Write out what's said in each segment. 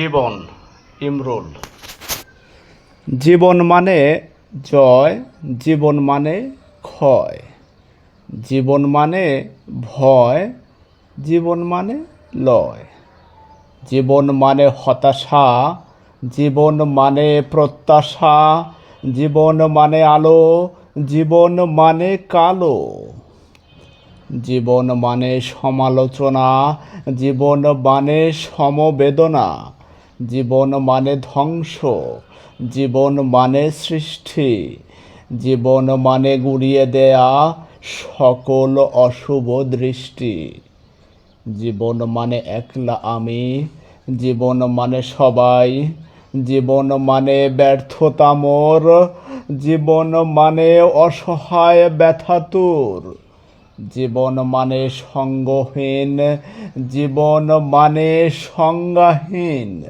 জীবন ইমরুল জীবন মানে জয় জীবন মানে ক্ষয় জীবন মানে ভয় জীবন মানে লয় জীবন মানে হতাশা জীবন মানে প্রত্যাশা জীবন মানে আলো জীবন মানে কালো জীবন মানে সমালোচনা জীবন মানে সমবেদনা জীবন মানে ধ্বংস, জীবন মানে সৃষ্টি, জীবন মানে গুড়িয়ে দেয়া সকল অশুভ দৃষ্টি। জীবন মানে একলা আমি, জীবন মানে সবাই, জীবন মানে ব্যর্থতা মোর, জীবন মানে অসহায় ব্যথাতুর জীবন মানে সঙ্গহীন, জীবন মানে সংজ্ঞাহীন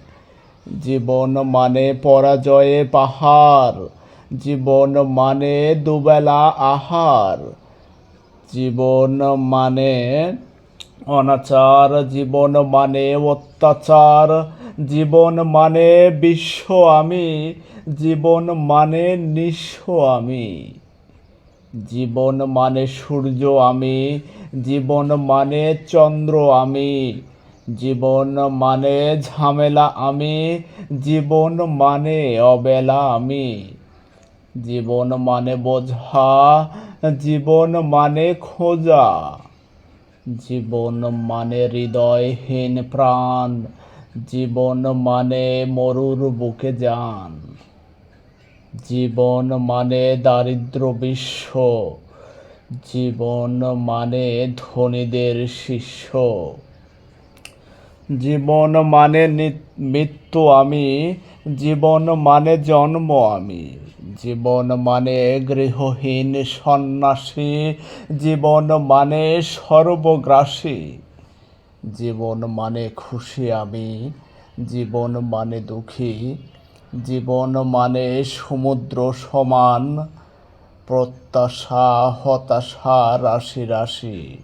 জীবন মানে পরাজয়ে পাহাড়, জীবন মানে দুবেলা আহার, জীবন মানে অনাচার, জীবন মানে অত্যাচার, জীবন মানে বিশ্ব আমি, জীবন মানে নিঃস্ব আমি, জীবন মানে সূর্য আমি, জীবন মানে চন্দ্র আমি। জীবন মানে ঝামেলা আমি, জীবন মানে অবেলা আমি। জীবন মানে বোঝা, জীবন মানে খোঁজা। জীবন মানে হৃদয়হীন প্রাণ। জীবন মানে মরুর বুকে যান। জীবন মানে দারিদ্র বিশ্ব। জীবন মানে ধনীদের শিষ্য। জীবন মানে মৃত্যু আমি, জীবন মানে জন্ম আমি। জীবন মানে গৃহহীন সন্ন্যাসী, জীবন মানে সর্বগ্রাসী। জীবন মানে খুশি আমি, জীবন মানে দুঃখী। জীবন মানে সমুদ্র সমান, প্রত্যাশা, হতাশা, রাশি রাশি।